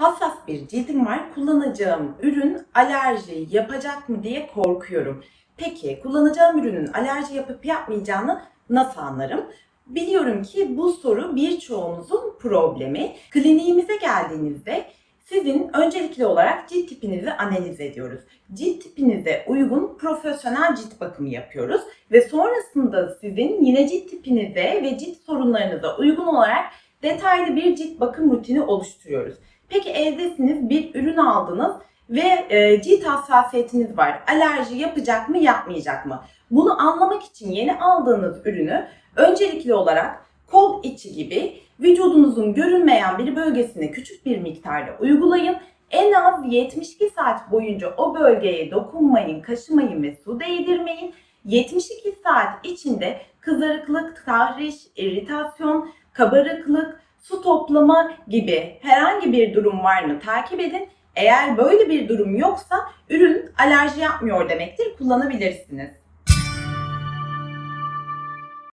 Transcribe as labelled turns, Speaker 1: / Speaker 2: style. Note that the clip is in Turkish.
Speaker 1: Hassas bir cildim var. Kullanacağım ürün alerji yapacak mı diye korkuyorum. Peki kullanacağım ürünün alerji yapıp yapmayacağını nasıl anlarım? Biliyorum ki bu soru birçoğunuzun problemi. Kliniğimize geldiğinizde sizin öncelikli olarak cilt tipinizi analiz ediyoruz. Cilt tipinize uygun profesyonel cilt bakımı yapıyoruz ve sonrasında sizin yine cilt tipinize ve cilt sorunlarınıza uygun olarak detaylı bir cilt bakım rutini oluşturuyoruz. Peki evdesiniz bir ürün aldınız ve e, cilt hassasiyetiniz var. Alerji yapacak mı yapmayacak mı? Bunu anlamak için yeni aldığınız ürünü öncelikli olarak kol içi gibi vücudunuzun görünmeyen bir bölgesine küçük bir miktarda uygulayın. En az 72 saat boyunca o bölgeye dokunmayın, kaşımayın ve su değdirmeyin. 72 saat içinde kızarıklık, tahriş, iritasyon, kabarıklık, su toplama gibi herhangi bir durum var mı takip edin. Eğer böyle bir durum yoksa ürün alerji yapmıyor demektir kullanabilirsiniz.